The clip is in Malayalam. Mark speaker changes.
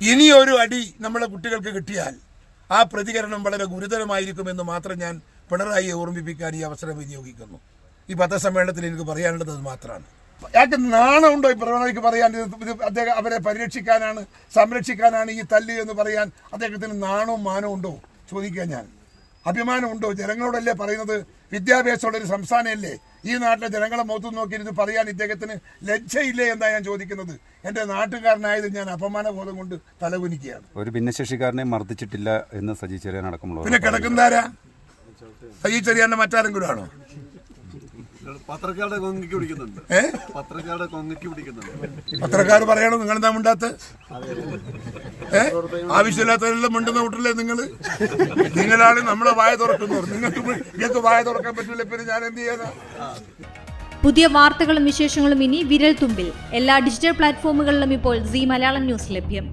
Speaker 1: ഇനിയൊരു അടി നമ്മളെ കുട്ടികൾക്ക് കിട്ടിയാൽ ആ പ്രതികരണം വളരെ ഗുരുതരമായിരിക്കുമെന്ന് മാത്രം ഞാൻ പിണറായിയെ ഓർമ്മിപ്പിക്കാൻ ഈ അവസരം വിനിയോഗിക്കുന്നു. ഈ പത്രസമ്മേളനത്തിൽ എനിക്ക് പറയാനുള്ളത് അത് മാത്രമാണ്. അയാൾക്ക് നാണമുണ്ടോ ഈ പിണറായിക്ക് പറയാൻ അദ്ദേഹം അവരെ പരിരക്ഷിക്കാനാണ് സംരക്ഷിക്കാനാണ് ഈ തല്ല് എന്ന് പറയാൻ അദ്ദേഹത്തിന് നാണവും മാനവും ഉണ്ടോ? ചോദിക്കാൻ ഞാൻ. അഭിമാനമുണ്ടോ? ജനങ്ങളോടല്ലേ പറയുന്നത്? വിദ്യാഭ്യാസമുള്ള ഒരു സംസ്ഥാനമല്ലേ? ഈ നാട്ടിലെ ജനങ്ങളെ മുഖത്ത് നോക്കിയിരുന്ന് പറയാൻ ഇദ്ദേഹത്തിന് ലജ്ജയില്ലേ എന്നാണ് ഞാൻ ചോദിക്കുന്നത്? എന്റെ നാട്ടുകാരനായത് ഞാൻ അപമാനബോധം കൊണ്ട് തലകുനിക്കുകയാണ്.
Speaker 2: ഒരു ഭിന്നശേഷിക്കാരനെ മർദ്ദിച്ചിട്ടില്ല എന്ന് സജി ചെറിയാൻ അടക്കമുള്ളവർ
Speaker 1: പിന്നെ കിടക്കുന്നതാരാ? സജി ചെറിയാന്റെ മറ്റാരെങ്കിലും ആണോ?
Speaker 3: പത്രക്കാരുടെ കൊങ്ങയ്ക്ക് പിടിക്കുന്നുണ്ട്.
Speaker 1: ഏ?
Speaker 3: പത്രക്കാരുടെ കൊങ്ങയ്ക്ക് പിടിക്കുന്നുണ്ട്.
Speaker 1: പത്രക്കാർ പറയണോ? നിങ്ങൾ എന്താ മിണ്ടാത്ത? ഏ? ആവശ്യമില്ലാത്തവരെല്ലാം മിണ്ടുന്ന കൂട്ടല്ലേ നിങ്ങൾ നിങ്ങളാണ് നമ്മളെ വായ തുറക്കുന്നവർ. നിങ്ങൾക്ക് നിങ്ങൾക്ക് വായ തുറക്കാൻ പറ്റില്ല പിന്നെ ഞാൻ എന്ത് ചെയ്യാനാ?
Speaker 4: പുതിയ വാർത്തകളും വിശേഷങ്ങളും ഇനി വിരൽ തുമ്പിൽ എല്ലാ ഡിജിറ്റൽ പ്ലാറ്റ്ഫോമുകളിലും ഇപ്പോൾ സി മലയാളം ന്യൂസ് ലഭ്യം.